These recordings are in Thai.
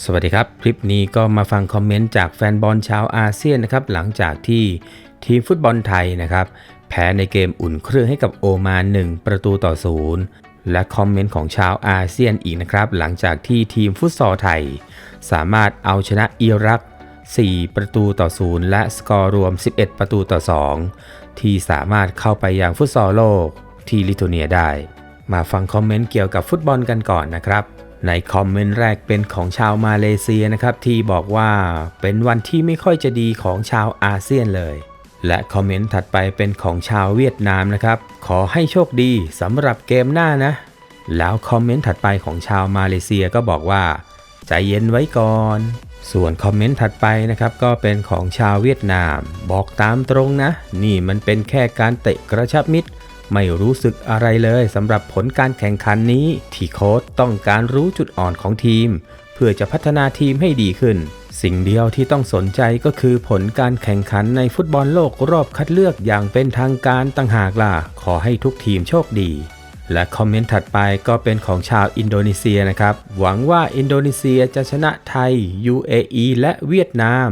สวัสดีครับ คลิปนี้ก็มาฟังคอมเมนต์จากแฟนบอลชาวอาเซียนนะครับ หลังจากที่ทีมฟุตบอลไทยนะครับ แพ้ในเกมอุ่นเครื่องให้กับโอมาน1ประตูต่อศูนย์และคอมเมนต์ของชาวอาเซียนอีกนะครับ หลังจากที่ทีมฟุตซอลไทย สามารถเอาชนะอิรัก 4 ประตูต่อศูนย์และสกอร์รวม 11 ประตูต่อ 2 ที่สามารถเข้าไปยังฟุตซอลโลกที่ลิทัวเนียได้ มาฟังคอมเมนต์เกี่ยวกับฟุตบอลกันก่อนนะครับ ในคอมเมนต์แรกเป็นของชาวมาเลเซียนะครับ ที่บอกว่าเป็นวันที่ไม่ค่อยจะดีของชาวอาเซียนเลย และคอมเมนต์ถัดไปเป็นของชาวเวียดนามนะครับ ขอให้โชคดีสำหรับเกมหน้านะ แล้วคอมเมนต์ถัดไปของชาวมาเลเซียก็บอกว่า ใจเย็นไว้ก่อน ส่วนคอมเมนต์ถัดไปนะครับก็เป็นของชาวเวียดนาม บอกตามตรงนะ นี่มันเป็นแค่การเตะกระชับมิตร ไม่รู้สึกอะไรเลยสำหรับผลการแข่งขันนี้ ที่โค้ชต้องการรู้จุดอ่อนของทีม เพื่อจะพัฒนาทีมให้ดีขึ้น สิ่งเดียวที่ต้องสนใจก็คือผลการแข่งขันในฟุตบอลโลกรอบคัดเลือกอย่างเป็นทางการต่างหากล่ะ ขอให้ทุกทีมโชคดีและคอมเมนต์ถัดไปก็เป็นของชาวอินโดนีเซียนะครับ หวังว่าอินโดนีเซียจะชนะไทย UAE และเวียดนาม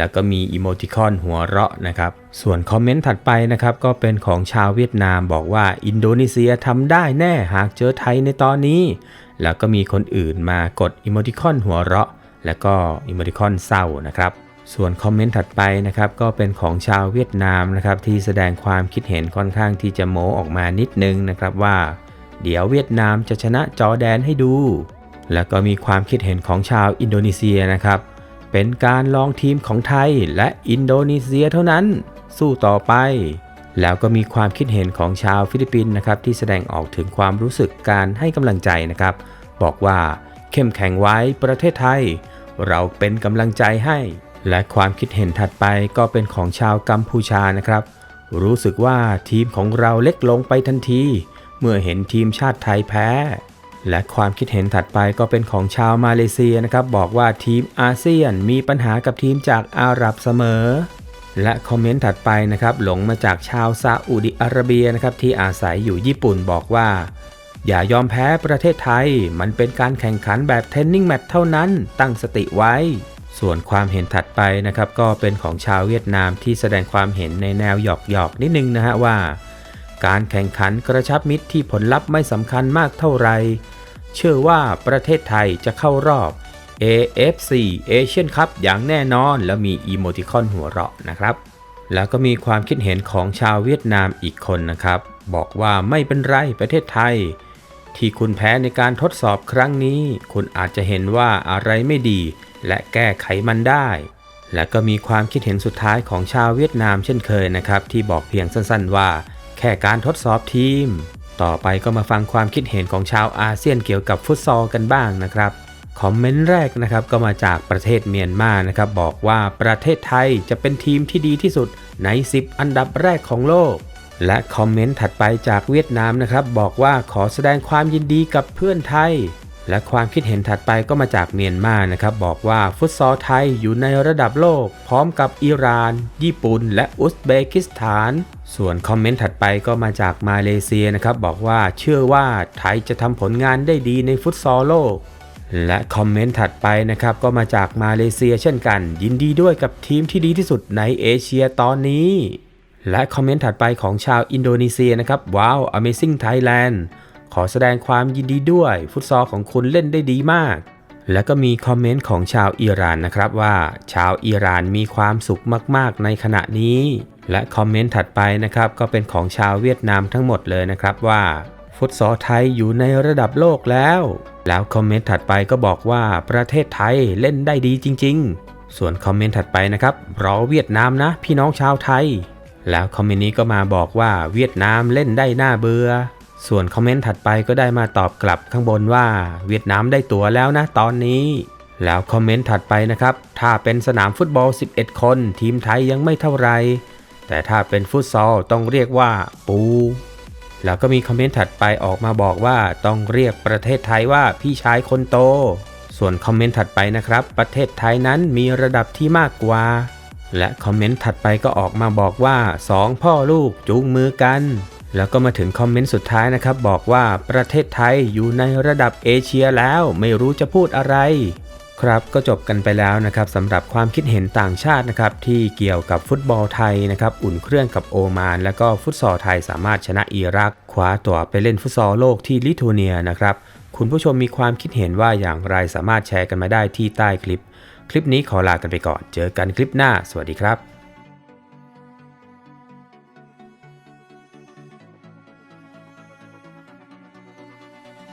แล้วก็มีอีโมติคอนหัวเราะนะครับ ส่วนคอมเมนต์ถัดไปนะครับ ก็เป็นของชาวเวียดนามบอกว่าอินโดนีเซียทำได้แน่หากเจอไทยในตอนนี้ แล้วก็มีคนอื่นมากดอีโมติคอนหัวเราะ แล้วก็อีโมติคอนเศร้านะครับส่วนคอมเมนต์ถัดไปนะครับก็เป็นของชาวเวียดนามนะครับที่แสดงความคิดเห็นค่อนข้างที่จะโม้ออกมานิดนึงนะครับว่า เดี๋ยวเวียดนามจะชนะจอร์แดนให้ดู แล้วก็มีความคิดเห็นของชาวอินโดนีเซียนะครับ เป็นการลองทีมของไทยและอินโดนีเซียเท่านั้น สู้ต่อไป แล้วก็มีความคิดเห็นของชาวฟิลิปปินส์นะครับที่แสดงออกถึงความรู้สึกการให้กำลังใจนะครับ บอกว่าเข้มแข็งไว้ประเทศไทย เราเป็นกำลังใจให้ และความคิดเห็นถัดไปก็เป็นของชาวกัมพูชานะครับ รู้สึกว่าทีมของเราเล็กลงไปทันที เมื่อเห็นทีมชาติไทยแพ้ และความคิดเห็นถัดไปก็เป็นของชาวมาเลเซียนะครับ บอกว่าทีมอาเซียนมีปัญหากับทีมจากอาหรับเสมอ และคอมเมนต์ถัดไปนะครับ หลงมาจากชาวซาอุดิอาระเบียนะครับที่อาศัยอยู่ญี่ปุ่นบอกว่า อย่ายอมแพ้ประเทศไทย มันเป็นการแข่งขันแบบเทนนิงแมตช์เท่านั้น ตั้งสติไว้ ส่วนความเห็นถัดไปนะครับ ก็เป็นของชาวเวียดนามที่แสดงความเห็นในแนวหยอกๆนิดนึงนะฮะว่า การแข่งขันกระชับมิตรที่ผลลัพธ์ไม่สำคัญมากเท่าไหร่เชื่อว่าประเทศไทยจะเข้ารอบ AFC Asian Cup อย่างแน่นอนแล้วมีอีโมติคอนหัวเราะนะครับ แล้วก็มีความคิดเห็นของชาวเวียดนามอีกคนนะครับ บอกว่าไม่เป็นไรประเทศไทย ที่คุณแพ้ในการทดสอบครั้งนี้ คุณอาจจะเห็นว่าอะไรไม่ดี และแก้ไขมันได้ และก็มีความคิดเห็นสุดท้ายของชาวเวียดนามเช่นเคยนะครับ ที่บอกเพียงสั้นๆว่า แค่การทดสอบทีม ต่อไปก็มาฟังความคิดเห็นของชาวอาเซียนเกี่ยวกับฟุตซอลกันบ้างนะครับคอมเมนต์แรกนะครับก็มาจากประเทศเมียนมานะครับบอกว่าประเทศไทยจะเป็นทีมที่ดีที่สุดใน 10 อันดับแรกของโลก และคอมเมนต์ถัดไปจากเวียดนามนะครับบอกว่าขอแสดงความยินดีกับเพื่อนไทย และความคิดเห็นถัดไปก็มาจากเมียนมานะครับ บอกว่าฟุตซอลไทยอยู่ในระดับโลก พร้อมกับอิหร่าน ญี่ปุ่น และอุซเบกิสถาน ส่วนคอมเมนต์ถัดไปก็มาจากมาเลเซียนะครับ บอกว่าเชื่อว่าไทยจะทำผลงานได้ดีในฟุตซอลโลก และคอมเมนต์ถัดไปนะครับ ก็มาจากมาเลเซียเช่นกัน ยินดีด้วยกับทีมที่ดีที่สุดในเอเชียตอนนี้ และคอมเมนต์ถัดไปของชาวอินโดนีเซียนะครับว้าว Amazing Thailand ขอแสดงความยินดีด้วย ฟุตซอลของคุณเล่นได้ดีมาก แล้วก็มีคอมเมนต์ของชาวอิหร่านนะครับว่า ชาวอิหร่านมีความสุขมาก ๆ ในขณะนี้ และคอมเมนต์ถัดไปนะครับ ก็เป็นของชาวเวียดนามทั้งหมดเลยนะครับว่าฟุตซอลไทยอยู่ในระดับโลกแล้ว แล้วคอมเมนต์ถัดไปก็บอกว่าประเทศไทยเล่นได้ดีจริง ๆ ส่วนคอมเมนต์ถัดไปนะครับรอเวียดนามนะ พี่น้องชาวไทย แล้วคอมเมนต์นี้ก็มาบอกว่าเวียดนามเล่นได้น่าเบื่อ ส่วนคอมเมนต์ถัดไปก็ได้มาตอบกลับข้างบนว่า เวียดนามได้ตั๋วแล้วนะตอนนี้ แล้วคอมเมนต์ถัดไปนะครับ ถ้าเป็นสนามฟุตบอล 11 คน ทีมไทยยังไม่เท่าไร แต่ถ้าเป็นฟุตซอลต้องเรียกว่าปู แล้วก็มีคอมเมนต์ถัดไปออกมาบอกว่าต้องเรียกประเทศไทยว่าพี่ชายคนโต ส่วนคอมเมนต์ถัดไปนะครับ ประเทศไทยนั้นมีระดับที่มากกว่า และคอมเมนต์ถัดไปก็ออกมาบอกว่าสองพ่อลูกจูงมือกัน แล้วก็มาถึงคอมเมนต์สุดท้ายนะครับ บอกว่าประเทศไทยอยู่ในระดับเอเชียแล้วไม่รู้จะพูดอะไร ครับก็จบกันไปแล้วนะครับสำหรับความคิดเห็นต่างชาตินะครับที่เกี่ยวกับฟุตบอลไทยนะครับอุ่นเครื่องกับโอมาน แล้วก็ฟุตซอลไทยสามารถชนะอิรักคว้าตั๋วไปเล่นฟุตซอลโลกที่ลิทัวเนียนะครับคุณผู้ชมมีความคิดเห็นว่าอย่างไรสามารถแชร์กันมาได้ที่ใต้คลิป คลิปนี้ขอลากันไปก่อน เจอกันคลิปหน้า สวัสดีครับ